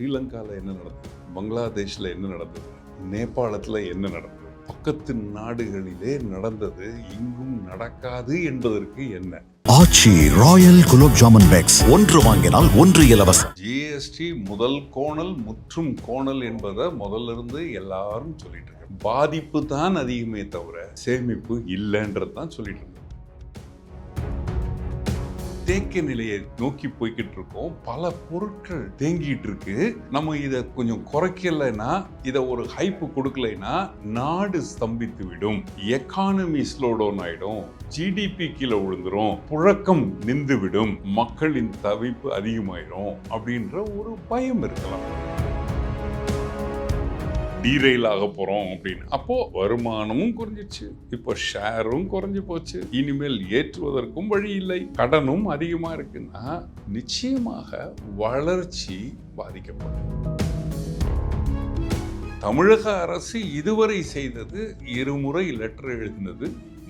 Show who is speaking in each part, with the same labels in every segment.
Speaker 1: ஸ்ரீலங்காவில் என்ன நடந்தது? பங்களாதேஷில் என்ன நடந்தது? நேபாளத்தில் என்ன நடந்தது? பக்கத்து நாடுகளிலே நடந்தது இங்கும் நடக்காது என்பதற்கு என்ன?
Speaker 2: Aachi royal gulab jamun packs. ஒன்று வாங்கினால் ஒன்று இலவசம்.
Speaker 1: ஜிஎஸ்டி முதல் கோணல் முற்றும் கோணல் என்பதை முதல்ல இருந்து எல்லாரும் சொல்லிட்டு இருக்காங்க. பாதிப்பு தான் அதிகமே தவிர சேமிப்பு இல்லைன்றது தான் சொல்லிட்டு இருக்காங்க. தேக்க நிலையை நோக்கி போய்கிட்டு இருக்கோம். பல பொருட்கள் தேங்கிட்டு இருக்கு. நம்ம இதை கொஞ்சம் குறைக்கலைன்னா இதை ஒரு ஹைப்பு கொடுக்கலைன்னா நாடு ஸ்தம்பித்து விடும். எக்கானமி ஸ்லோ டவுன் ஆயிடும். ஜிடிபி கீழே விழுந்துரும். புழக்கம் நின்று விடும் மக்களின் தவிப்பு அதிகமாயிடும் அப்படின்ற ஒரு பயம் இருக்கலாம். டீரெயில் ஆக போறோம் அப்படின்னு. அப்போ வருமானமும் குறைஞ்சிச்சு இப்போ ஷேரும் குறைஞ்சி போச்சு. இனிமேல் ஏற்றுவதற்கும் வழி இல்லை. கடனும் அதிகமா இருக்குன்னா நிச்சயமாக வளர்ச்சி பாதிக்கப்படும். தமிழக அரசு இதுவரை செய்தது இருமுறை லெட்டர் எழுதினது.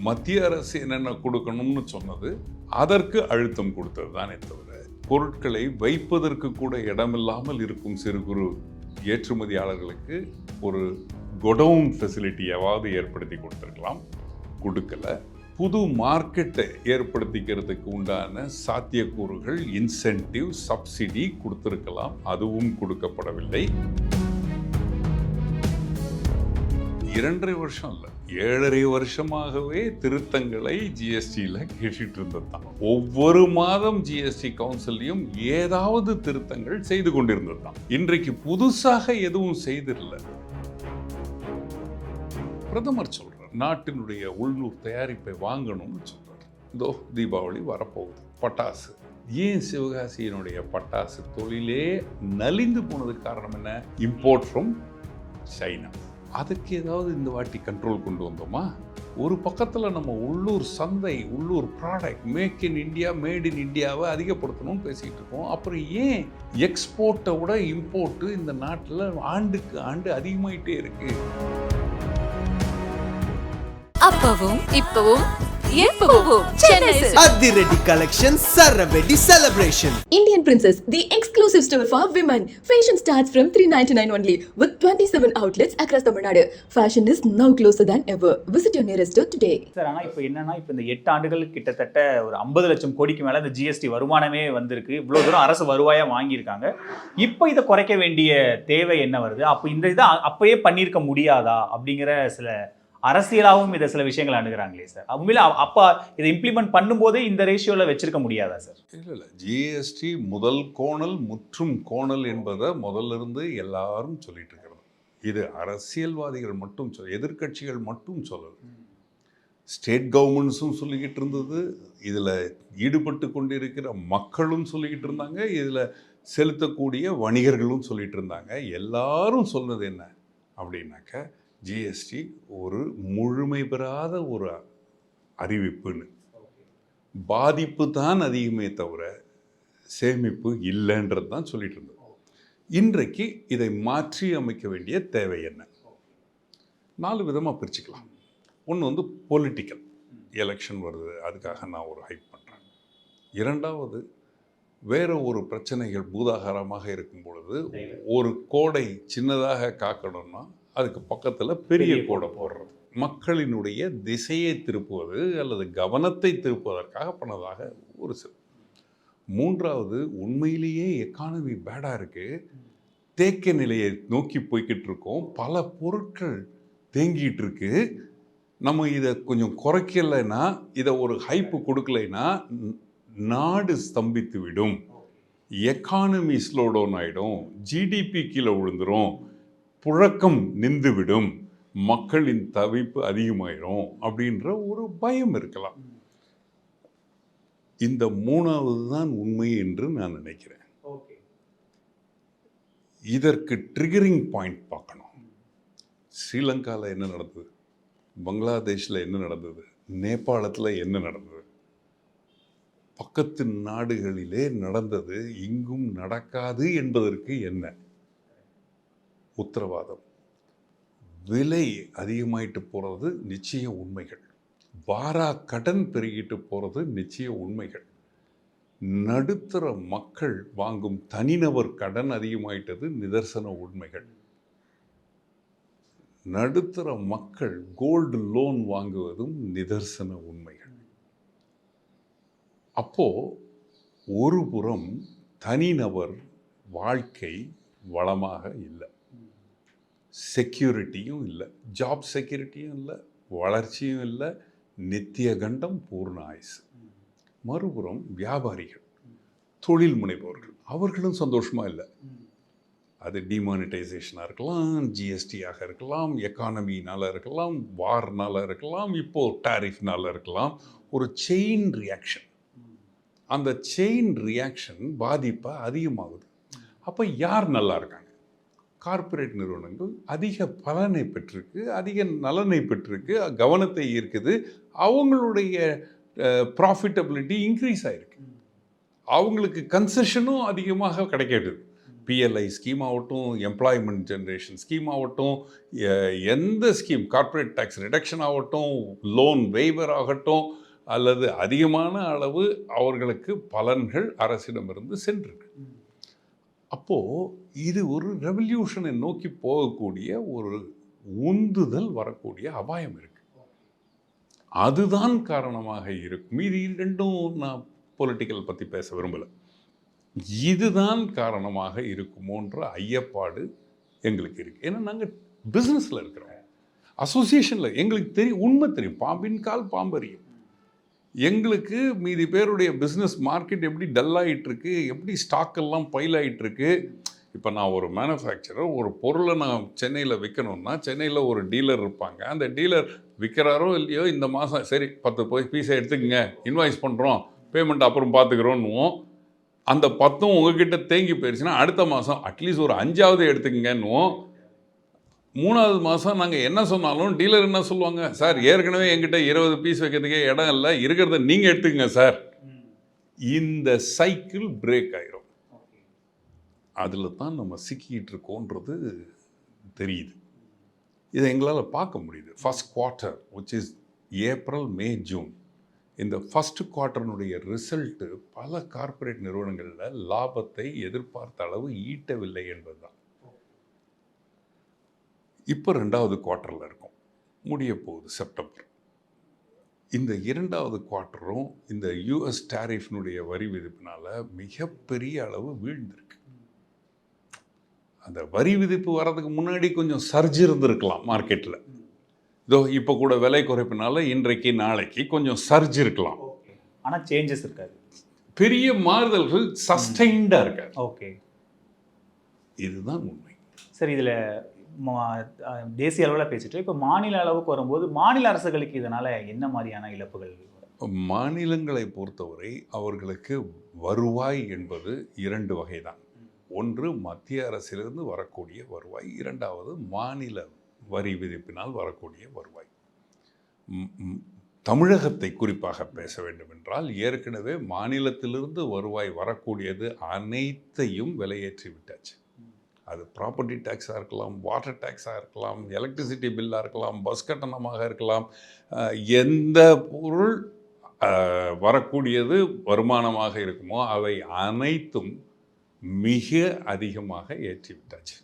Speaker 1: மத்திய அரசு என்னென்ன கொடுக்கணும்னு சொன்னது. அதற்கு அழுத்தம் கொடுத்தது தானே தவிர பொருட்களை வைப்பதற்கு கூட இடமில்லாமல் இருக்கும் சிறு குறு ஏற்றுமதியாளர்களுக்கு ஒரு கொடவுன் ஃபெசிலிட்டியாவது ஏற்படுத்தி கொடுத்துருக்கலாம். கொடுக்கல. புது மார்க்கெட்டை ஏற்படுத்திக்கிறதுக்கு உண்டான சாத்தியக்கூறுகள் இன்சென்டிவ் சப்சிடி கொடுத்துருக்கலாம். அதுவும் கொடுக்கப்படவில்லை. இரண்டரை வருஷம் இல்லை ஏழரை வருஷமாகவே திருத்தங்களை ஜிஎஸ்டியில் கேட்டுட்டு இருந்தது தான் ஒவ்வொரு மாதம் ஜிஎஸ்டி கவுன்சிலையும் ஏதாவது திருத்தங்கள் செய்து கொண்டிருந்தது தான் இன்றைக்கு புதுசாக எதுவும் செய்திடல பிரதமர் சொல்கிறார் நாட்டினுடைய உள்ளூர் தயாரிப்பை வாங்கணும்னு சொல்கிறார் இதோ தீபாவளி வரப்போகுது. பட்டாசு. ஏன் சிவகாசியினுடைய பட்டாசு தொழிலே நலிந்து போனதுக்கு காரணம் என்ன? இம்போர்ட் ஃப்ரம் சைனா அதுக்கு ஏதாவது இந்த வாட்டி கண்ட்ரோல் கொண்டு வந்தோமா? ஒரு பக்கத்தில் நம்ம உள்ளூர் சந்தை உள்ளூர் product make in India made in இந்தியாவை அதிகப்படுத்தணும்னு பேசிகிட்டு இருக்கோம். அப்புறம் ஏன் எக்ஸ்போர்ட்டை விட இம்போர்ட்டு இந்த நாட்டில் ஆண்டுக்கு ஆண்டு அதிகமாயிட்டே இருக்கு?
Speaker 3: அப்பவும் இப்பவும்
Speaker 4: அதிரடி collection சரவெடி celebration
Speaker 5: Indian Princess, the exclusive store for women. Fashion starts from 399 only with 27 outlets across Tamil Nadu. Fashion is now closer than ever. Visit your nearest store today.
Speaker 6: Sir ஆனால் இப்போ என்னன்னா இப்போ இந்த எட்டு ஆண்டுகள் கிட்டத்தட்ட ஒரு ஐம்பது லட்சம் கோடிக்கு மேலே இந்த ஜிஎஸ்டி வருமானமே வந்திருக்கு இவ்வளோ தூரம் அரசு வருவாயாக வாங்கியிருக்காங்க இப்போ இதை குறைக்க வேண்டிய தேவை என்ன வருது அப்போ இந்த இதை அப்பயே பண்ணியிருக்க முடியாதா அப்படிங்கிற சில அரசியலாகவும் இதை சில விஷயங்கள் அணுகிறாங்களே சார். உண்மையில அப்பா அப்போ இதை இம்ப்ளிமெண்ட் பண்ணும்போதே இந்த ரேஷியோவில் வச்சிருக்க முடியாதா சார்?
Speaker 1: இல்லை இல்லை ஜிஎஸ்டி முதல் கோணல் முற்றும் கோணல் என்பதை முதல்ல இருந்து எல்லாரும் சொல்லிட்டு இருக்கிறது. இது அரசியல்வாதிகள் மட்டும் சொல் எதிர்க்கட்சிகள் மட்டும் சொல்லல. ஸ்டேட் கவர்மெண்ட்ஸும் சொல்லிக்கிட்டு இருந்தது. இதில் ஈடுபட்டு கொண்டிருக்கிற மக்களும் சொல்லிக்கிட்டு இருந்தாங்க. இதில் செலுத்தக்கூடிய வணிகர்களும் சொல்லிகிட்டு இருந்தாங்க. எல்லாரும் சொன்னது என்ன அப்படின்னாக்க ஜிஎஸ்டி ஒரு முழுமை பெறாத ஒரு அறிவிப்புன்னு. பாதிப்பு தான் அதிகமே தவிர சேமிப்பு இல்லைன்றது தான் சொல்லிட்டு இருந்தது இன்றைக்கு இதை மாற்றி அமைக்க வேண்டிய தேவை என்ன? நாலு விதமாக பிரிச்சுக்கலாம். ஒன்று வந்து பொலிட்டிக்கல் எலெக்ஷன் வருது அதுக்காக நான் ஒரு ஹைப் பண்ணுறேன் இரண்டாவது வேற ஒரு பிரச்சனைகள் பூதாகாரமாக இருக்கும் பொழுது ஒரு கோடை சின்னதாக காக்கணும்னா அதுக்கு பக்கத்தில் பெரிய கோடை போடுறது. மக்களினுடைய திசையை திருப்புவது அல்லது கவனத்தை திருப்புவதற்காக பண்ணதாக ஒரு சில. மூன்றாவது உண்மையிலேயே எக்கானமி பேடாக இருக்குது தேக்க நிலையை நோக்கி போய்கிட்டு இருக்கோம். பல பொருட்கள் தேங்கிட்டு இருக்கு. நம்ம இதை கொஞ்சம் குறைக்கலைன்னா இதை ஒரு ஹைப்பு கொடுக்கலைன்னா நாடு ஸ்தம்பித்து விடும். எக்கானமி ஸ்லோ டவுன் ஆகிடும் ஜிடிபி கீழே விழுந்துரும். புழக்கம் நின்று விடும் மக்களின் தவிப்பு அதிகமாயிரும் அப்படின்ற ஒரு பயம் இருக்கலாம். இந்த மூணாவது தான் உண்மை என்று நான் நினைக்கிறேன். இதற்கு ட்ரிகரிங் பாயிண்ட் பார்க்கணும். ஸ்ரீலங்காவில் என்ன நடந்தது? பங்களாதேஷில் என்ன நடந்தது? நேபாளத்தில் என்ன நடந்தது? பக்கத்து நாடுகளிலே நடந்தது இங்கும் நடக்காது என்பதற்கு என்ன? உத்தரவாதம். விலை அதிகமாயிட்டு போகிறது நிச்சய உண்மைகள். வாரா கடன் பெருகிட்டு போகிறது நிச்சய உண்மைகள். நடுத்தர மக்கள் வாங்கும் தனிநபர் கடன் அதிகமாயிட்டது நிதர்சன உண்மைகள். நடுத்தர மக்கள் கோல்டு லோன் வாங்குவதும் நிதர்சன உண்மைகள். அப்போ ஒரு புறம் தனிநபர் வாழ்க்கை வளமாக இல்லை. செக்யூரிட்டியும் இல்லை. ஜாப் செக்யூரிட்டியும் இல்லை. வளர்ச்சியும் இல்லை. நித்திய கண்டம் பூர்ண ஆயுசு மறுபுறம் வியாபாரிகள் தொழில் முனைவோர்கள். அவர்களும் சந்தோஷமாக இல்லை. அது டிமானிட்டைசேஷனாக இருக்கலாம் ஜிஎஸ்டியாக இருக்கலாம் எக்கானமினால் இருக்கலாம் வார்னால் இருக்கலாம் இப்போ டாரிஃப்னால் இருக்கலாம். ஒரு செயின் ரியாக்ஷன் அந்த செயின் ரியாக்ஷன் பாதிப்பை அதிகமாகுது. அப்போ யார் நல்லா இருக்காங்க? கார்ப்பரேட் நிறுவனங்கள் அதிக பலனை பெற்றிருக்கு அதிக நலனை பெற்றிருக்கு கவனத்தை ஈர்க்குது. அவங்களுடைய ப்ராஃபிட்டபிலிட்டி இன்க்ரீஸ் ஆயிருக்கு. அவங்களுக்கு கன்செஷனும் அதிகமாக கிடைக்கிது பிஎல்ஐ ஸ்கீம் ஆகட்டும் எம்ப்ளாய்மெண்ட் ஜென்ரேஷன் ஸ்கீம் ஆகட்டும் எந்த ஸ்கீம் கார்ப்பரேட் டேக்ஸ் ரிடக்ஷன் ஆகட்டும் லோன் வெய்வர் ஆகட்டும் அல்லது அதிகமான அளவு அவர்களுக்கு பலன்கள் அரசிடமிருந்து சென்றிருக்கு. அப்போது இது ஒரு ரெவல்யூஷனை நோக்கி போகக்கூடிய ஒரு உந்துதல் வரக்கூடிய அபாயம் இருக்குது அதுதான் காரணமாக இருக்கும். மீதி ரெண்டும் நான் பொலிட்டிக்கல் பற்றி பேச விரும்பலை. இதுதான் காரணமாக இருக்குமோன்ற ஐயப்பாடு எங்களுக்கு இருக்குது ஏன்னா நாங்கள் பிஸ்னஸில் இருக்கிறோம். அசோசியேஷனில் எங்களுக்கு தெரியும் உண்மை தெரியும். பாம்பின் கால் பாம்பறியும். எங்களுக்கு மீதி பேருடைய பிஸ்னஸ் மார்க்கெட் எப்படி டல் ஆகிட்டுருக்கு எப்படி ஸ்டாக்கெல்லாம் பைல் ஆகிட்டுருக்கு இப்போ நான் ஒரு மேனுஃபேக்சரர் ஒரு பொருளை நான் சென்னையில் விற்கணும்னா சென்னையில் ஒரு டீலர் இருப்பாங்க. அந்த டீலர் விற்கிறாரோ இல்லையோ இந்த மாதம் சரி பத்து போய் பீஸை எடுத்துக்கங்க இன்வாய்ஸ் பண்ணுறோம் பேமெண்ட் அப்புறம் பார்த்துக்குறோன்னுவோம் அந்த பத்தும் உங்ககிட்ட தேங்கி போயிடுச்சுன்னா அடுத்த மாதம் அட்லீஸ்ட் ஒரு அஞ்சாவது எடுத்துக்கங்கன்னுவோம். மூணாவது மாதம் நாங்கள் என்ன சொன்னாலும் டீலர் என்ன சொல்லுவாங்க? சார் ஏற்கனவே என்கிட்ட இருபது பீஸ் வைக்கிறதுக்கே இடம் இல்லை. இருக்கிறத நீங்கள் எடுத்துக்கங்க சார். இந்த சைக்கிள் பிரேக் ஆயிரும். அதில் தான் நம்ம சிக்கிட்டு இருக்கோன்றது தெரியுது. இதை எங்களால் பார்க்க முடியுது. First quarter which is April May June இந்த ஃபர்ஸ்ட் குவார்ட்டர்னுடைய ரிசல்ட்டு பல கார்ப்பரேட் நிறுவனங்களில் லாபத்தை எதிர்பார்த்த அளவு ஈட்டவில்லை என்பதுதான். இப்போ ரெண்டாவது குவார்ட்டரில் இருக்கும். முடிய போகுது செப்டம்பர். இந்த இரண்டாவது குவார்ட்டரும் இந்த யூஎஸ் டாரிஃப்னுடைய வரி விதிப்பினால மிகப்பெரிய அளவு வீழ்ந்திருக்கு. அந்த வரி விதிப்பு வர்றதுக்கு முன்னாடி கொஞ்சம் சர்ஜ் இருந்திருக்கலாம் மார்க்கெட்டில் இதோ இப்போ கூட விலை குறைப்பினால இன்றைக்கு நாளைக்கு கொஞ்சம் சர்ஜ் இருக்கலாம்.
Speaker 6: ஆனால் சேஞ்சஸ் இருக்காது.
Speaker 1: பெரிய மாறுதல்கள் சஸ்டைண்டாக இருக்காது.
Speaker 6: ஓகே
Speaker 1: இதுதான் உண்மை.
Speaker 6: சரி இதில் தேசிய அளவில் பேசிட்டு இப்போ மாநில அளவுக்கு வரும்போது மாநில அரசுகளுக்கு இதனால் என்ன மாதிரியான இழப்புகள்?
Speaker 1: மாநிலங்களை பொறுத்தவரை அவர்களுக்கு வருவாய் என்பது இரண்டு வகைதான். ஒன்று மத்திய அரசிலிருந்து வரக்கூடிய வருவாய் இரண்டாவது மாநில வரி விதிப்பினால் வரக்கூடிய வருவாய். தமிழகத்தை குறிப்பாக பேச வேண்டும் என்றால் ஏற்கனவே மாநிலத்திலிருந்து வருவாய் வரக்கூடியது அனைத்தையும் விலையேற்றி விட்டாச்சு. அது ப்ராப்பர்ட்டி டேக்ஸாக இருக்கலாம் வாட்டர் டேக்ஸாக இருக்கலாம் எலக்ட்ரிசிட்டி பில்லாக இருக்கலாம் பஸ் கட்டணமாக இருக்கலாம். எந்த பொருள் வரக்கூடியது வருமானமாக இருக்குமோ அவை அனைத்தும் மிக அதிகமாக ஏற்றி விட்டாச்சு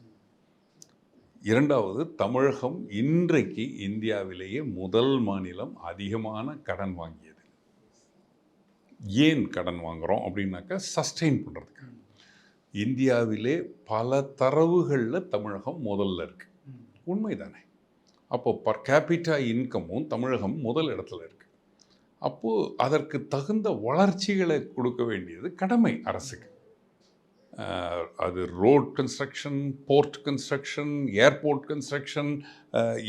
Speaker 1: இரண்டாவது தமிழகம் இன்றைக்கு இந்தியாவிலேயே முதல் மாநிலம் அதிகமான கடன் வாங்கியது. ஏன் கடன் வாங்குகிறோம் அப்படின்னாக்கா சஸ்டெயின் பண்ணுறதுக்காக இந்தியாவிலே பல தரவுகளில் தமிழகம் முதல்ல இருக்கு. உண்மைதானே? அப்போ பர் கேபிட்டா இன்கமும் தமிழகம் முதல் இடத்துல இருக்கு. அப்போது அதற்கு தகுந்த வளர்ச்சிகளை கொடுக்க வேண்டியது கடமை அரசுக்கு. அது road construction port construction airport construction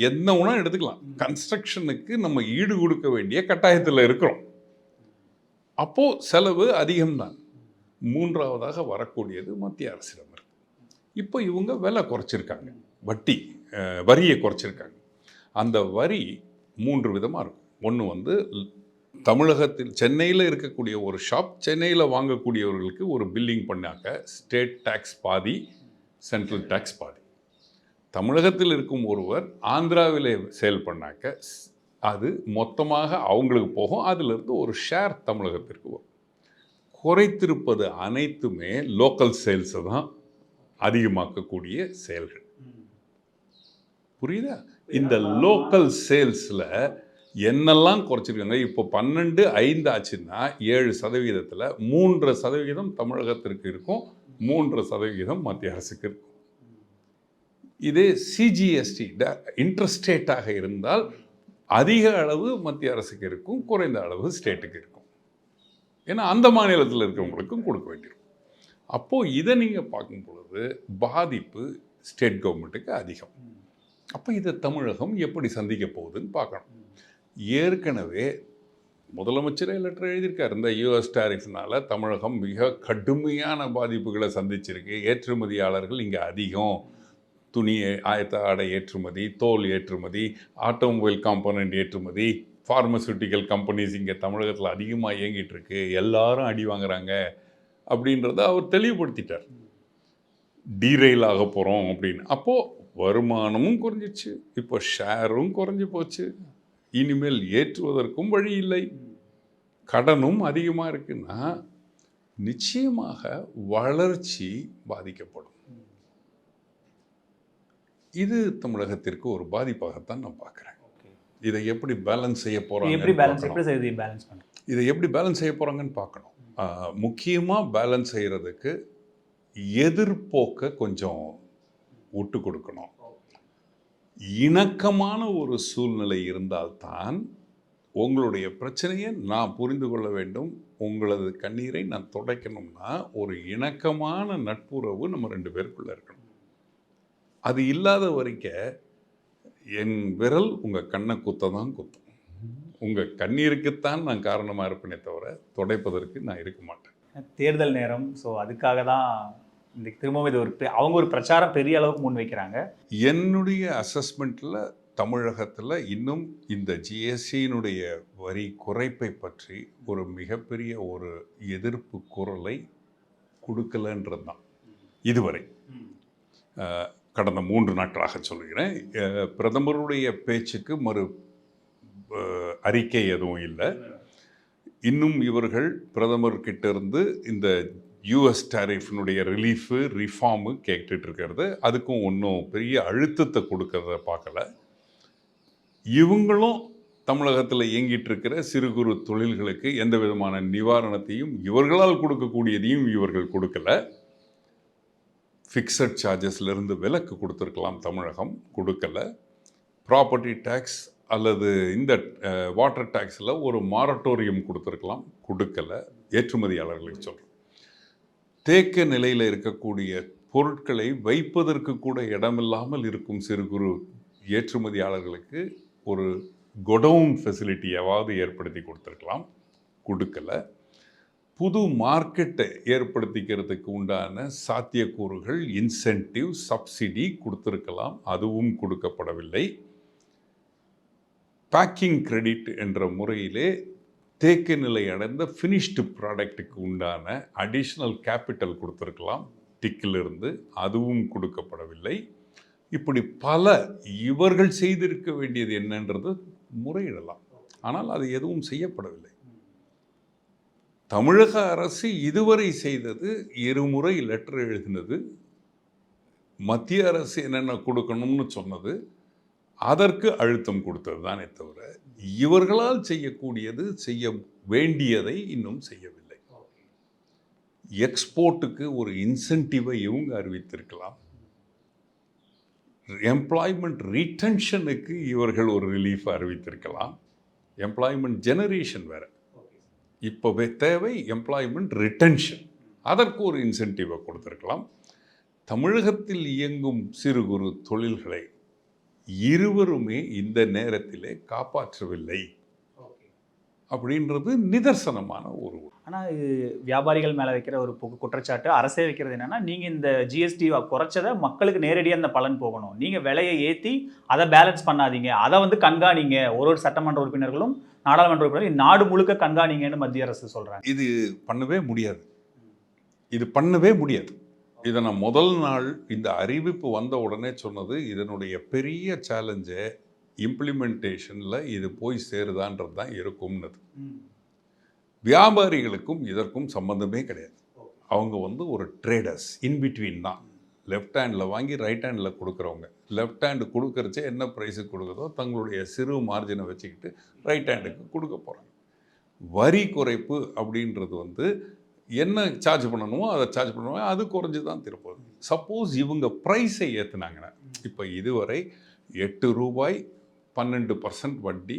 Speaker 1: என்ன எடுத்துக்கலாம். கன்ஸ்ட்ரக்ஷனுக்கு நம்ம ஈடு கொடுக்க வேண்டிய கட்டாயத்தில் இருக்கிறோம். அப்போது செலவு அதிகம்தான். மூன்றாவதாக வரக்கூடியது மத்திய அரசிடம் இருக்குது இப்போ இவங்க விலை குறைச்சிருக்காங்க. வட்டி வரியை குறைச்சிருக்காங்க. அந்த வரி மூன்று விதமாக இருக்கும். ஒன்று வந்து தமிழகத்தில் சென்னையில் இருக்கக்கூடிய ஒரு ஷாப் சென்னையில் வாங்கக்கூடியவர்களுக்கு ஒரு பில்லிங் பண்ணாக்க ஸ்டேட் டேக்ஸ் பாதி சென்ட்ரல் டேக்ஸ் பாதி. தமிழகத்தில் இருக்கும் ஒருவர் ஆந்திராவிலே சேல் பண்ணாக்க அது மொத்தமாக அவங்களுக்கு போகும். அதிலிருந்து ஒரு ஷேர் தமிழகத்திற்கு வரும். குறைத்திருப்பது அனைத்துமே லோக்கல் சேல்ஸை தான் அதிகமாக்கக்கூடிய செயல்கள். புரியுதா? இந்த லோக்கல் சேல்ஸில் என்னெல்லாம் குறைச்சிருக்காங்க? இப்போ பன்னெண்டு ஐந்து ஆச்சுன்னா ஏழு சதவீதத்தில் மூன்றரை சதவீதம் தமிழகத்திற்கு இருக்கும் மூன்றரை சதவீதம் மத்திய அரசுக்கு இருக்கும். இதே சிஜிஎஸ்டி இன்ட்ரஸ்டேட்டாக இருந்தால் அதிக அளவு மத்திய அரசுக்கு இருக்கும் குறைந்த அளவு ஸ்டேட்டுக்கு இருக்கும். ஏன்னா அந்த மாநிலத்தில் இருக்கிறவங்களுக்கும் கொடுக்க வேண்டியிருக்கும். அப்போது இதை நீங்கள் பார்க்கும் பொழுது பாதிப்பு ஸ்டேட் கவர்மெண்ட்டுக்கு அதிகம். அப்போ இதை தமிழகம் எப்படி சந்திக்க போகுதுன்னு பார்க்கணும். ஏற்கனவே முதலமைச்சரே லெட்டர் எழுதியிருக்கார். இந்த யூஎஸ் டாரிஃப்னால தமிழகம் மிக கடுமையான பாதிப்புகளை சந்திச்சிருக்கு. ஏற்றுமதியாளர்கள் இங்கே அதிகம். துணி ஆயத்த ஆடை ஏற்றுமதி தோல் ஏற்றுமதி ஆட்டோமொபைல் காம்பனண்ட் ஏற்றுமதி ஃபார்மசூட்டிக்கல் கம்பெனிஸ் இங்கே தமிழகத்தில் அதிகமாக இயங்கிட்டு இருக்கு எல்லாரும் அடி வாங்குறாங்க அப்படின்றத அவர் தெளிவுபடுத்திட்டார். டீரெயில் ஆக போகிறோம் அப்படின்னு. அப்போது வருமானமும் குறைஞ்சிச்சு இப்போ ஷேரும் குறைஞ்சி போச்சு. இனிமேல் ஏற்றுவதற்கும் வழி இல்லை. கடனும் அதிகமாக இருக்குன்னா நிச்சயமாக வளர்ச்சி பாதிக்கப்படும். இது தமிழகத்திற்கு ஒரு பாதிப்பாகத்தான் நான் பார்க்குறேன். இதை எப்படி பேலன்ஸ் செய்ய
Speaker 6: எப்படி பேலன்ஸ்
Speaker 1: போகிறாங்க
Speaker 6: எப்படி சார் இது பேலன்ஸ் பண்ணுறது
Speaker 1: இதை எப்படி பேலன்ஸ் செய்ய போகிறாங்கன்னு பார்க்கணும். முக்கியமாக பேலன்ஸ் செய்கிறதுக்கு எதிர்ப்போக்கை கொஞ்சம் விட்டு கொடுக்கணும். இணக்கமான ஒரு சூழ்நிலை இருந்தால்தான் உங்களுடைய பிரச்சனையை நான் புரிந்து கொள்ள வேண்டும். உங்களது கண்ணீரை நான் துடைக்கணும்னா ஒரு இணக்கமான நட்புறவு நம்ம ரெண்டு பேருக்குள்ள இருக்கணும். அது இல்லாத வரைக்கும் என் விரல் உங்கள் கண்ணை குத்த தான் குத்தும். உங்கள் கண்ணீருக்குத்தான் நான் காரணமாக இருப்பேனே தவிர துடைப்பதற்கு நான் இருக்க மாட்டேன்.
Speaker 6: தேர்தல் நேரம் ஸோ அதுக்காக தான் இந்த திரும்பவும் இது ஒரு அவங்க ஒரு பிரச்சாரம் பெரிய அளவுக்கு முன் வைக்கிறாங்க.
Speaker 1: என்னுடைய அசஸ்மெண்ட்டில் தமிழகத்தில் இன்னும் இந்த ஜிஎஸ்டியினுடைய வரி குறைப்பை பற்றி ஒரு மிகப்பெரிய ஒரு எதிர்ப்பு குரலை கொடுக்கலன்றது தான் இதுவரை கடந்த மூன்று நாட்களாக சொல்கிறேன் பிரதமருடைய பேச்சுக்கு மறு அறிக்கை எதுவும் இல்லை. இன்னும் இவர்கள் பிரதமர்கிட்ட இருந்து இந்த யூஎஸ் டேரிஃபினுடைய ரிலீஃபு ரிஃபார்மு கேட்டுட்டு இருக்கிறது அதுக்கும் ஒன்றும் பெரிய அழுத்தத்தை கொடுக்கறத பார்க்கல. இவங்களும் தமிழகத்தில் இயங்கிட்டு இருக்கிற சிறு குறு தொழில்களுக்கு எந்த விதமான நிவாரணத்தையும் இவர்களால் கொடுக்கக்கூடியதையும் இவர்கள் கொடுக்கல. ஃபிக்ஸட் சார்ஜஸ்லேருந்து விலக்கு கொடுத்துருக்கலாம் தமிழகம் கொடுக்கல. ப்ராப்பர்ட்டி டேக்ஸ் அல்லது இந்த வாட்டர் டேக்ஸில் ஒரு மாரட்டோரியம் கொடுத்துருக்கலாம் கொடுக்கல. ஏற்றுமதியாளர்களுக்கு சொல்கிறேன் தேக்க நிலையில் இருக்கக்கூடிய பொருட்களை வைப்பதற்கு கூட இடமில்லாமல் இருக்கும் சிறு குறு ஏற்றுமதியாளர்களுக்கு ஒரு கொடவுன் ஃபெசிலிட்டியாவது ஏற்படுத்தி கொடுத்துருக்கலாம் கொடுக்கல. புது மார்க்கெட்டை ஏற்படுத்திக்கிறதுக்கு உண்டான சாத்தியக்கூறுகள் இன்சென்டிவ் சப்சிடி கொடுத்துருக்கலாம் அதுவும் கொடுக்கப்படவில்லை. பேக்கிங் கிரெடிட் என்ற முறையிலே தேக்க நிலை அடைந்த ஃபினிஷ்டு ப்ராடக்ட்டுக்கு உண்டான அடிஷ்னல் கேபிட்டல் கொடுத்துருக்கலாம் டிக்கிலிருந்து அதுவும் கொடுக்கப்படவில்லை. இப்படி பல இவர்கள் செய்திருக்க வேண்டியது என்னன்றது முறையிடலாம். ஆனால் அது எதுவும் செய்யப்படவில்லை. தமிழக அரசு இதுவரை செய்தது இருமுறை லெட்டர் எழுதினது. மத்திய அரசு என்னென்ன கொடுக்கணும்னு சொன்னது. அதற்கு அழுத்தம் கொடுத்தது தானே தவிர இவர்களால் செய்யக்கூடியது செய்ய வேண்டியதை இன்னும் செய்யவில்லை. எக்ஸ்போர்ட்டுக்கு ஒரு இன்சென்டிவை இவங்க அறிவித்திருக்கலாம். எம்ப்ளாய்மெண்ட் ரீட்டென்ஷனுக்கு இவர்கள் ஒரு ரிலீஃப் அறிவித்திருக்கலாம். எம்ப்ளாய்மெண்ட் ஜெனரேஷன் வேறு. இப்போவே தேவை எம்ப்ளாய்மெண்ட் ரிட்டென்ஷன் அதற்கு ஒரு இன்சென்டிவை கொடுத்துருக்கலாம். தமிழகத்தில் இயங்கும் சிறு குறு தொழில்களை இருவருமே இந்த நேரத்திலே காப்பாற்றவில்லை. அப்படின்றது நிதர்சனமான ஒரு
Speaker 6: ஆனால் இது வியாபாரிகள் மேலே வைக்கிற ஒரு குற்றச்சாட்டு அரசே வைக்கிறது என்னன்னா நீங்கள் இந்த ஜிஎஸ்டி குறைச்சதை மக்களுக்கு நேரடியாக அந்த பலன் போகணும். நீங்கள் விலையை ஏற்றி அதை பேலன்ஸ் பண்ணாதீங்க. அதை வந்து கண்காணிங்க. ஒரு ஒரு சட்டமன்ற உறுப்பினர்களும் நாடாளுமன்ற உறுப்பினர் நாடு முழுக்க கண்காணிங்கன்னு மத்திய அரசு சொல்கிறாங்க
Speaker 1: இது பண்ணவே முடியாது. இது பண்ணவே முடியாது. இதை நான் முதல் நாள் இந்த அறிவிப்பு வந்த உடனே சொன்னது இதனுடைய பெரிய சேலஞ்சை இம்ப்ளிமெண்டேஷனில் இது போய் சேருதான்றது தான் இருக்கும்னது. வியாபாரிகளுக்கும் இதற்கும் சம்பந்தமே கிடையாது. அவங்க வந்து ஒரு ட்ரேடர்ஸ் இன்பிட்வீன் தான். லெஃப்ட் ஹேண்டில் வாங்கி ரைட் ஹேண்டில் கொடுக்குறவங்க. லெஃப்ட் ஹேண்டு கொடுக்கறச்சே என்ன ப்ரைஸுக்கு கொடுக்குதோ தங்களுடைய சிறு மார்ஜினை வச்சுக்கிட்டு ரைட் ஹேண்டுக்கு கொடுக்க போகிறாங்க வரி குறைப்பு அப்படின்றது வந்து என்ன சார்ஜ் பண்ணணுமோ அதை சார்ஜ் பண்ணுவாங்க. அது குறைஞ்சி தான் திருப்பது சப்போஸ் இவங்க ப்ரைஸை ஏற்றுனாங்கன்னா இப்போ இதுவரை எட்டு ரூபாய் பன்னெண்டு பர்சன்ட் வட்டி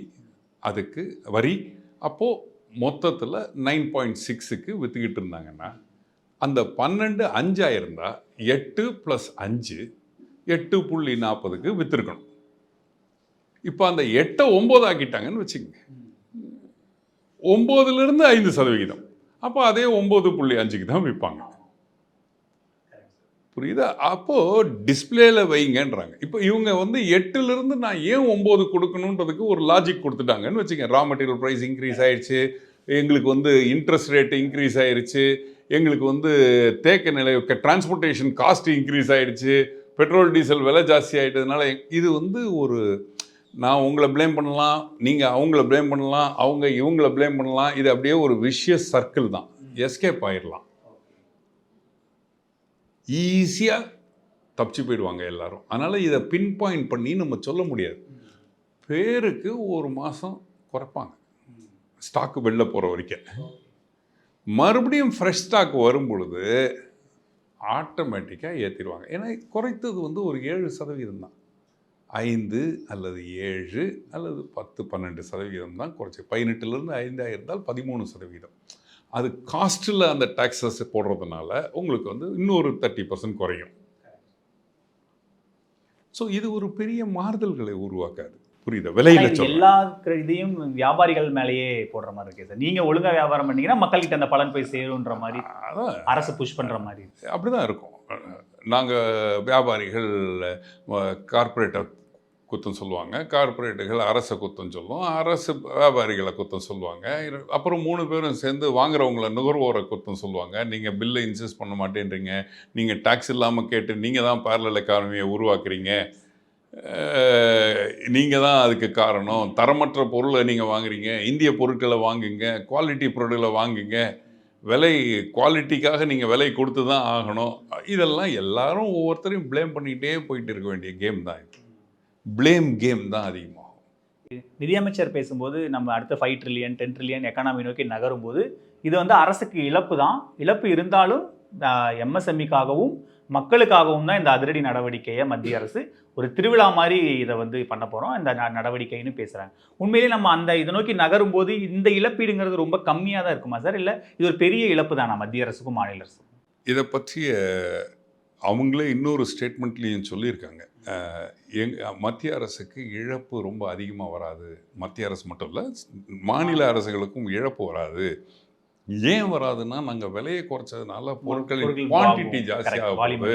Speaker 1: அதுக்கு வரி. அப்போது மொத்தத்தில் நைன் பாயிண்ட் சிக்ஸுக்கு விற்றுக்கிட்டு இருந்தாங்கன்னா அந்த பன்னெண்டு அஞ்சாயிருந்தால் எட்டு ப்ளஸ் அஞ்சு எட்டு புள்ளி நாற்பதுக்கு விற்றுருக்கணும் இப்போ அந்த எட்டை ஒம்பது ஆக்கிட்டாங்கன்னு வச்சுக்கோங்க. ஒம்போதுலேருந்து ஐந்து சதவிகிதம். அப்போ அதே ஒம்பது புள்ளி அஞ்சுக்கு தான் விற்பாங்க. புரியுதா? அப்போது டிஸ்பிளேல வைங்கன்றாங்க. இப்போ இவங்க வந்து எட்டுலேருந்து நான் ஏன் ஒம்பது கொடுக்கணுன்றதுக்கு ஒரு லாஜிக் கொடுத்துட்டாங்கன்னு வச்சுக்கோங்க. ரா மெட்டீரியல் ப்ரைஸ் இன்க்ரீஸ் ஆயிடுச்சு எங்களுக்கு வந்து இன்ட்ரெஸ்ட் ரேட் இன்க்ரீஸ் ஆயிடுச்சு எங்களுக்கு வந்து தேக்க நிலை டிரான்ஸ்போர்ட்டேஷன் காஸ்ட் இன்க்ரீஸ் ஆயிடுச்சு பெட்ரோல் டீசல் விலை ஜாஸ்தி ஆகிட்டதுனால இது வந்து ஒரு நான் உங்களை ப்ளேம் பண்ணலாம் நீங்கள் அவங்கள ப்ளேம் பண்ணலாம் அவங்க இவங்கள ப்ளேம் பண்ணலாம் இது அப்படியே ஒரு விஷயஸ் சர்க்கிள் தான். எஸ்கேப் ஆயிடலாம் ஈஸியாக தப்பிச்சு போயிடுவாங்க எல்லாரும். அதனால் இதை பின் பாயிண்ட் பண்ணி நம்ம சொல்ல முடியாது. பேருக்கு ஒரு மாதம் குறைப்பாங்க. ஸ்டாக்கு வெளில போகிற வரைக்கும். மறுபடியும் ஃப்ரெஷ் ஸ்டாக் வரும் பொழுது ஆட்டோமேட்டிக்காக ஏற்றிடுவாங்க ஏன்னா குறைத்தது வந்து ஒரு ஏழு சதவீதம் தான். ஐந்து அல்லது ஏழு அல்லது பத்து பன்னெண்டு சதவீதம் தான் குறைச்சி. பதினெட்டுலேருந்து ஐந்தாக இருந்தால் பதிமூணு சதவீதம். அது காஸ்ட்டில் அந்த டாக்ஸஸ் போடுறதுனால உங்களுக்கு வந்து இன்னொரு தேர்ட்டி பர்சன்ட் குறையும். ஸோ இது ஒரு பெரிய மாறுதல்களை உருவாக்காது. புரியுதா. விலையில
Speaker 6: எல்லா இதையும் வியாபாரிகள் மேலேயே போடுற மாதிரி இருக்கு சார். நீங்க ஒழுங்கா வியாபாரம் பண்ணீங்கன்னா மக்கள்கிட்ட அந்த பலன் போய் சேரும்ன்ற மாதிரி அரசு புஷ் பண்ற மாதிரி
Speaker 1: அப்படிதான் இருக்கும். நாங்கள் வியாபாரிகள் கார்ப்பரேட்டை குத்தம் சொல்லுவாங்க. கார்ப்பரேட்டுகள் அரசை குத்தம் சொல்லும். அரசு வியாபாரிகளை குத்தம் சொல்லுவாங்க. அப்புறம் மூணு பேரும் சேர்ந்து வாங்குறவங்கள நுகர்வோரை குத்தம் சொல்லுவாங்க. நீங்கள் பில்லை இன்சஸ்ட் பண்ண மாட்டேன்றீங்க. நீங்கள் டேக்ஸ் இல்லாமல் கேட்டு நீங்கள் தான் பேரலல் எக்கானமியை உருவாக்குறீங்க. நீங்கள் தான் அதுக்கு காரணம். தரமற்ற பொருளை நீங்கள் வாங்குறீங்க. இந்திய பொருட்களை வாங்குங்க. குவாலிட்டி பொருட்களை வாங்குங்க. விலை குவாலிட்டிக்காக நீங்கள் விலை கொடுத்து தான் ஆகணும். இதெல்லாம் எல்லாரும் ஒவ்வொருத்தரையும் ப்ளேம் பண்ணிக்கிட்டே போயிட்டு இருக்க வேண்டிய கேம் தான் இது. ப்ளேம் கேம் தான் அதிகமாகும்.
Speaker 6: நிதியமைச்சர் பேசும்போது நம்ம அடுத்த five trillion ten trillion economy நோக்கி நகரும்போது இது வந்து அரசுக்கு இழப்பு தான். இழப்பு இருந்தாலும் எம்எஸ்எம்இக்காகவும் மக்களுக்காகவும் தான் இந்த அதிரடி நடவடிக்கையை மத்திய அரசு ஒரு திருவிழா மாதிரி இதை வந்து பண்ண போகிறோம் இந்த ந- நடவடிக்கைன்னு பேசுகிறாங்க உண்மையிலே நம்ம அந்த இதை நோக்கி நகரும்போது இந்த இழப்பீடுங்கிறது ரொம்ப கம்மியாக தான் இருக்குமா சார்? இல்லை இது ஒரு பெரிய இழப்பு தானா மத்திய அரசுக்கும் மாநில அரசுக்கும்?
Speaker 1: இதை பற்றிய அவங்களே இன்னொரு ஸ்டேட்மெண்ட்லேயும் சொல்லியிருக்காங்க. எங் மத்திய அரசுக்கு இழப்பு ரொம்ப அதிகமாக வராது. மத்திய அரசு மட்டும் இல்லை மாநில அரசுகளுக்கும் இழப்பு வராது. ஏன் வராதுன்னா நாங்கள் விலையை குறைச்சதுனால பொருட்களின்
Speaker 6: பொருட்கள்
Speaker 1: குவான்டிட்டி. ஜாஸ்தியாக போகுது.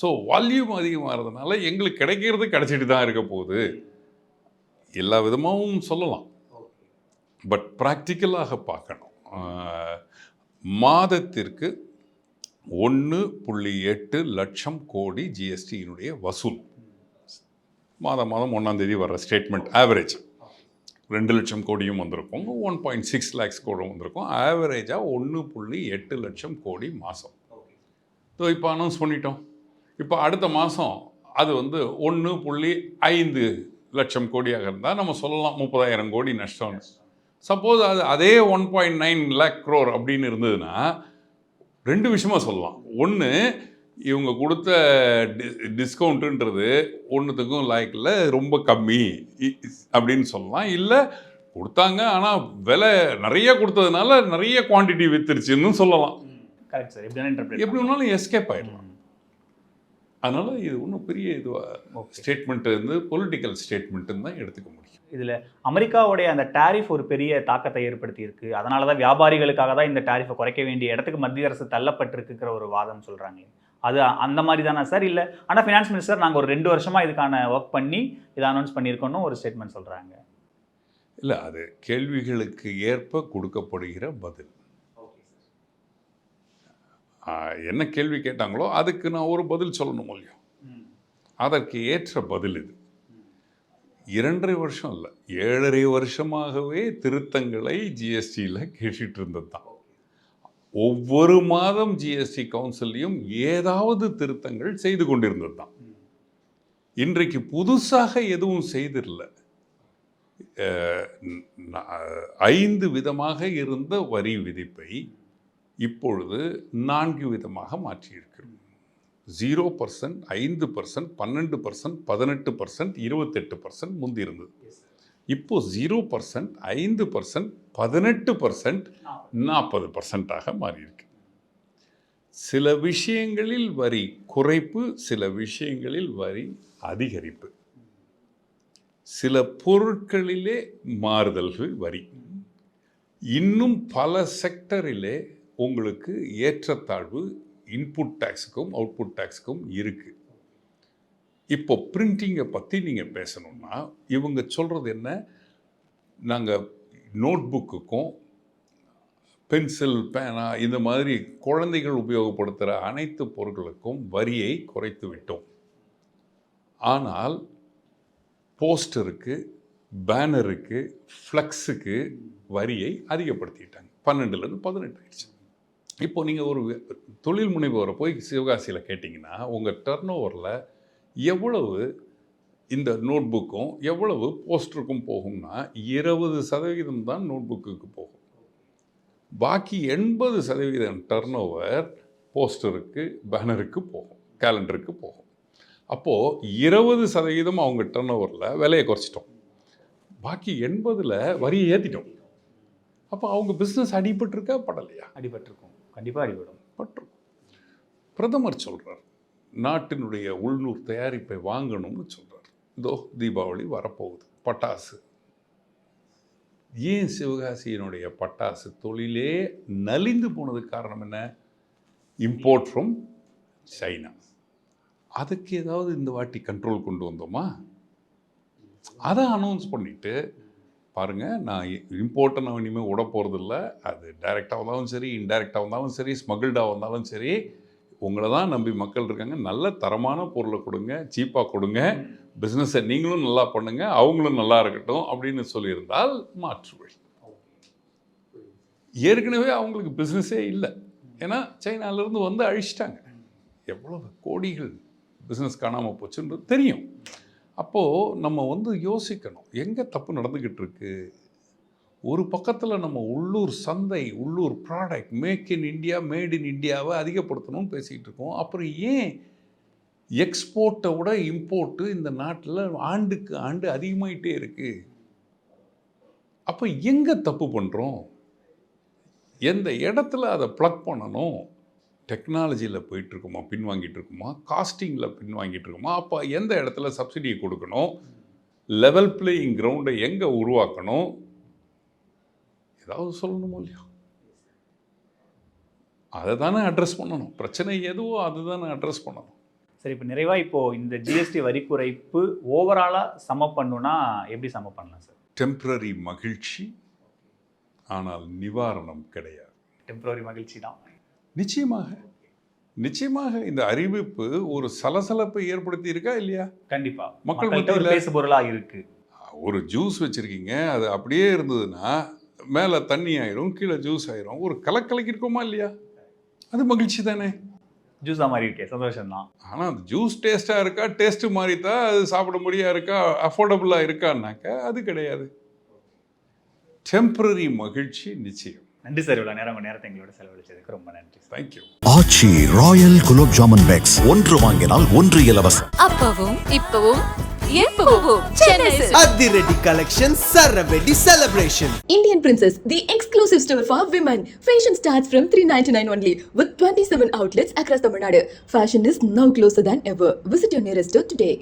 Speaker 1: ஸோ வால்யூம் அதிகமாகிறதுனால எங்களுக்கு கிடைக்கிறது கிடைச்சிட்டு தான் இருக்க போகுது. எல்லா விதமாகவும் சொல்லலாம். பட் ப்ராக்டிக்கலாக பார்க்கணும். மாதத்திற்கு ஒன்று புள்ளி எட்டு லட்சம் கோடி ஜிஎஸ்டியினுடைய வசூல். மாதம் மாதம் ஒன்றாம் தேதி வர்ற ஸ்டேட்மெண்ட் ஆவரேஜ் ரெண்டு லட்சம் கோடியும் வந்திருக்கும். ஒன் பாயிண்ட் சிக்ஸ் லேக்ஸ் கோடியும் வந்திருக்கும். ஆவரேஜாக ஒன்று புள்ளி எட்டு லட்சம் கோடி மாதம் ஸோ இப்போ அனௌன்ஸ் பண்ணிட்டோம். இப்போ அடுத்த மாதம் அது வந்து ஒன்று புள்ளி ஐந்து லட்சம் கோடியாக இருந்தால் நம்ம சொல்லலாம் முப்பதாயிரம் கோடி நஷ்டம்னு சப்போஸ் அது அதே one point nine lakh crore அப்படின்னு இருந்ததுன்னா ரெண்டு விஷயமா சொல்லலாம். ஒன்று இவங்க கொடுத்த டி டிஸ்கவுண்ட்டுன்றது ஒன்றுத்துக்கும் லாய்க்கில் ரொம்ப கம்மி. அப்படின்னு சொல்லலாம். இல்லை கொடுத்தாங்க. ஆனால் விலை நிறைய கொடுத்ததுனால நிறைய குவாண்டிட்டி வித்துருச்சுன்னு சொல்லலாம்.
Speaker 6: கரெக்ட் சார் எப்படி இன்டர்பிரேட்
Speaker 1: எப்படி வேணாலும் எஸ்கேப் ஆயிடலாம். அதனால இது ஒன்றும் பெரிய இதுவாக ஸ்டேட்மெண்ட் வந்து பொலிட்டிக்கல் ஸ்டேட்மெண்ட்டுன்னு தான் எடுத்துக்க முடியும்.
Speaker 6: இதில் அமெரிக்காவுடைய அந்த டாரிஃப் ஒரு பெரிய தாக்கத்தை ஏற்படுத்தி இருக்கு அதனால தான் வியாபாரிகளுக்காக தான் இந்த டாரிஃபை குறைக்க வேண்டிய இடத்துக்கு மத்திய அரசு தள்ளப்பட்டிருக்குங்கிற ஒரு வாதம் சொல்கிறாங்க அது அந்த மாதிரி தானே சார் இல்லை. ஆனால் ஃபினான்ஸ் மினிஸ்டர் நாங்கள் ஒரு ரெண்டு வருஷமாக இதுக்கான ஒர்க் பண்ணி இதை அனௌன்ஸ் பண்ணியிருக்கோன்னு ஒரு ஸ்டேட்மெண்ட் சொல்கிறாங்க
Speaker 1: இல்லை அது கேள்விகளுக்கு ஏற்ப கொடுக்கப்படுகிற பதில். என்ன கேள்வி கேட்டாங்களோ அதுக்கு நான் ஒரு பதில் சொல்லணும் இல்லையோ அதற்கு ஏற்ற பதில் இது. இரண்டரை வருஷம் இல்லை ஏழரை வருஷமாகவே திருத்தங்களை ஜிஎஸ்டியில் கேட்டுட்டு இருந்தது தான் ஒவ்வொரு மாதம் ஜிஎஸ்டி கவுன்சிலையும் ஏதாவது திருத்தங்கள் செய்து கொண்டிருந்தது தான் இன்றைக்கு புதுசாக எதுவும் ந- ஐந்து விதமாக இருந்த வரி விதிப்பை இப்பொழுது நான்கு விதமாக மாற்றியிருக்கிறோம். ஜீரோ பர்சன்ட் ஐந்து பர்சன்ட் பன்னெண்டு பர்சன்ட் பதினெட்டு பர்சன்ட் இருபத்தெட்டு பர்சன்ட் முந்தி இருந்தது இப்போ ஜீரோ பர்சன்ட் ஐந்து பர்சன்ட் பதினெட்டு பர்சன்ட் நாற்பது பர்சன்டாக மாறியிருக்கு. சில விஷயங்களில் வரி குறைப்பு சில விஷயங்களில் வரி அதிகரிப்பு. சில பொருட்களிலே மாறுதல்கள் வரி. இன்னும் பல செக்டரிலே உங்களுக்கு ஏற்றத்தாழ்வு இன்புட் டேக்ஸுக்கும் அவுட்புட் டேக்ஸுக்கும் இருக்குது இப்போ பிரிண்டிங்கை பற்றி நீங்கள் பேசணும்னா இவங்க சொல்கிறது என்ன? நாங்கள் நோட் புக்குக்கும் பென்சில் பேனா இந்த மாதிரி குழந்தைகள் உபயோகப்படுத்துகிற அனைத்து பொருட்களுக்கும் வரியை குறைத்து விட்டோம். ஆனால் போஸ்டருக்கு பேனருக்கு ஃப்ளக்ஸுக்கு வரியை அதிகப்படுத்திட்டாங்க. பன்னெண்டுலேருந்து பதினெட்டு ஆயிடுச்சு. இப்போ நீங்கள் ஒரு தொழில் முனைவோரை போய் சிவகாசியில் கேட்டிங்கன்னா உங்கள் டர்ன் ஓவரில் எவ்வளவு இந்த நோட்புக்கும் எவ்வளவு போஸ்டருக்கும் போகும்னா இருபது சதவீதம் தான் நோட்புக்குக்கு போகும். பாக்கி எண்பது சதவீதம் டர்ன் ஓவர் போஸ்டருக்கு பேனருக்கு போகும் கேலண்டருக்கு போகும். அப்போது இருபது சதவீதம் அவங்க டர்ன் ஓவரில் விலையை குறைச்சிட்டோம். பாக்கி எண்பதில் வரியை ஏற்றிட்டோம் அப்போ அவங்க பிஸ்னஸ் அடிபட்டிருக்கா? படலையா?
Speaker 6: அடிபட்டிருக்கும். கண்டிப்பா அடிபடும்.
Speaker 1: பற்றும் பிரதமர் சொல்றார் நாட்டினுடைய உள்நூர் தயாரிப்பை வாங்கணும்னு சொல்றார். இதோ தீபாவளி வரப்போகுது. பட்டாசு. ஏன் சிவகாசியினுடைய பட்டாசு தொழிலே நலிந்து போனதுக்கு காரணம் என்ன? இம்போர்ட் ஃப்ரம் சைனா அதுக்கு ஏதாவது இந்த வாட்டி கண்ட்ரோல் கொண்டு வந்தோமா? அதை அனௌன்ஸ் பண்ணிவிட்டு பாருங்கள் நான் இம்போர்ட்டை நான் இனிமேல் விட போகிறதில்ல அது டைரெக்டாக வந்தாலும் சரி இன்டைரக்டாக வந்தாலும் சரி ஸ்மகிள்டாக வந்தாலும் சரி உங்களை தான் நம்பி மக்கள் இருக்காங்க. நல்ல தரமான பொருளை கொடுங்க சீப்பாக கொடுங்க. பிஸ்னஸை நீங்களும் நல்லா பண்ணுங்க அவங்களும் நல்லா இருக்கட்டும் அப்படின்னு சொல்லியிருந்தால் மாற்று வழி ஏற்கனவே அவங்களுக்கு பிஸ்னஸே இல்லை. ஏன்னா சைனாலேருந்து வந்து அழிச்சிட்டாங்க. எவ்வளவு கோடிகள் பிஸ்னஸ் காணாமல் போச்சுன்றது தெரியும். அப்போது நம்ம வந்து யோசிக்கணும் எங்கே தப்பு நடந்துக்கிட்டு இருக்கு? ஒரு பக்கத்தில் நம்ம உள்ளூர் சந்தை உள்ளூர் product make in India made in இண்டியாவை அதிகப்படுத்தணும்னு பேசிக்கிட்டு இருக்கோம். அப்புறம் ஏன் எக்ஸ்போர்ட்டை விட இம்போர்ட்டு இந்த நாட்டில் ஆண்டுக்கு ஆண்டு அதிகமாயிட்டே இருக்குது அப்போ எங்கே தப்பு பண்ணுறோம் எந்த இடத்துல அதை ப்ளக் பண்ணணும்? டெக்னாலஜியில் போயிட்டுருக்குமா பின்வாங்கிட்டு இருக்குமா? காஸ்டிங்கில் பின்வாங்கிட்டு இருக்குமா? அப்போ எந்த இடத்துல சப்சிடியை கொடுக்கணும்? லெவல் பிளேயிங் கிரவுண்டை எங்கே உருவாக்கணும்? ஏதாவது சொல்லணுமோ இல்லையா? அதை தானே அட்ரஸ் பண்ணணும். பிரச்சனை எதுவோ அதை தானே அட்ரஸ் பண்ணணும்.
Speaker 6: சரி இப்போ நிறைவா இப்போ இந்த ஜிஎஸ்டி வரி குறைப்பு ஓவராலா சம பண்ணுனா எப்படி சம பண்ணலாம் சார்
Speaker 1: டெம்பரரி மகிழ்ச்சி ஆனால் நிவாரணம் கிடையாது.
Speaker 6: டெம்பரரி மகிழ்ச்சி தான்.
Speaker 1: நிச்சயமாக. நிச்சயமாக இந்த அறிவிப்பு ஒரு சலசலப்பை ஏற்படுத்தி இருக்கா இல்லையா?
Speaker 6: கண்டிப்பா.
Speaker 1: மக்கள்
Speaker 6: மக்கள்கிட்ட ஒரு
Speaker 1: மத்தியில-
Speaker 6: பேசு பொருளா இருக்கு.
Speaker 1: ஒரு ஜூஸ் வச்சுருக்கீங்க அது அப்படியே இருந்ததுன்னா மேலே தண்ணி ஆயிரும் கீழே ஜூஸ் ஆயிரும் ஒரு கலக்கலக்கி இருக்கோமா இல்லையா? அது மகிழ்ச்சி தானே?
Speaker 6: ஜூஸா மாதிரி இருக்கே சந்தோஷம் தான்
Speaker 1: ஆனால் அந்த ஜூஸ் டேஸ்ட்டாக இருக்கா டேஸ்ட்டு மாதிரி தான் அது சாப்பிட முடியா இருக்கா அஃபோர்டபுளாக இருக்கான்னாக்கா அது கிடையாது. டெம்பரரி மகிழ்ச்சி நிச்சயம்.
Speaker 6: நன்றி சார் இவ்வளோ நேரம் நேரத்தை எங்களோட செலவழிச்சதுக்கு ரொம்ப நன்றி
Speaker 1: thank you
Speaker 2: Aachi royal gulab jamun packs ஒன்று வாங்கினால் ஒன்று இலவசம்.
Speaker 3: அப்பவும் இப்பவும்.
Speaker 4: அதிரடி collection சரவெடி celebration
Speaker 5: Indian Princess, the exclusive store for women. Fashion starts from 399 only with 27 outlets across Tamil Nadu. Fashion is now closer than ever. Visit your nearest store today.